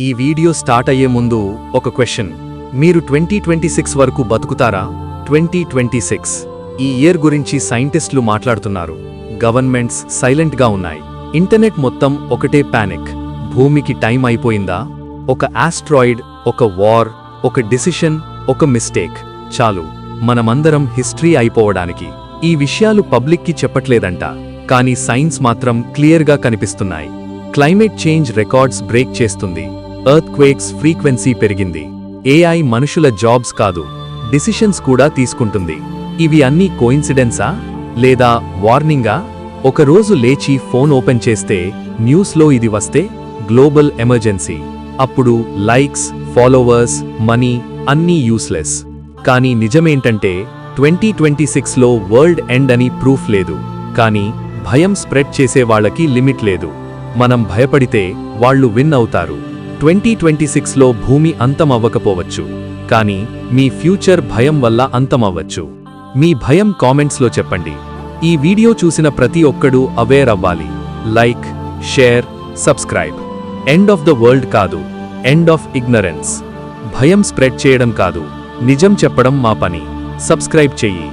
ఈ video start అయ్యే ముందు ఒక క్వశ్చన్. మీరు ట్వంటీ ట్వంటీ సిక్స్ వరకు బతుకుతారా? Twenty twenty six. ఈ ఇయర్ గురించి సైంటిస్టులు మాట్లాడుతున్నారు. గవర్నమెంట్స్ సైలెంట్గా ఉన్నాయి. ఇంటర్నెట్ మొత్తం ఒకటే ప్యానిక్. భూమికి టైం అయిపోయిందా? ఒక ఆస్ట్రాయిడ్ ఒక వార్ ఒక డిసిషన్ ఒక మిస్టేక్. చాలు. మనమందరం హిస్టరీ అయిపోవడానికి. ఈ విషయాలు పబ్లిక్కి చెప్పట్లేదంట. కానీ సైన్స్ మాత్రం క్లియర్గా కనిపిస్తున్నాయి. క్లైమేట్ చేంజ్ రికార్డ్స్ బ్రేక్ చేస్తుంది. ఎర్త్ క్వేక్స్ ఫ్రీక్వెన్సీ పెరిగింది ఏఐ మనుషుల జాబ్స్ కాదు డిసిషన్స్ కూడా తీసుకుంటుంది. ఇవి అన్నీ కోయిన్సిడెన్సా లేదా వార్నింగా ఒకరోజు లేచి ఫోన్ ఓపెన్ చేస్తే న్యూస్లో ఇది వస్తే గ్లోబల్ ఎమర్జెన్సీ అప్పుడు లైక్స్ ఫాలోవర్స్ మనీ అన్నీ యూస్లెస్ కానీ నిజమేంటంటే ట్వంటీ ట్వంటీ సిక్స్లో వరల్డ్ ఎండ్ అని ప్రూఫ్ లేదు. కానీ భయం స్ప్రెడ్ చేసే వాళ్ళకి లిమిట్ లేదు. మనం భయపడితే వాళ్ళు విన్ అవుతారు. ట్వంటీ ట్వంటీ సిక్స్లో భూమి అంతం అవ్వకపోవచ్చు కానీ మీ ఫ్యూచర్ భయం వల్ల అంతమవ్వచ్చు. మీ భయం కామెంట్స్లో చెప్పండి. ఈ వీడియో చూసిన ప్రతి ఒక్కడూ అవేర్ అవ్వాలి. Like share subscribe. End of the world కాదు. End of ignorance. భయం స్ప్రెడ్ చేయడం కాదు. నిజం చెప్పడం మా పని. సబ్స్క్రైబ్ చెయ్యి.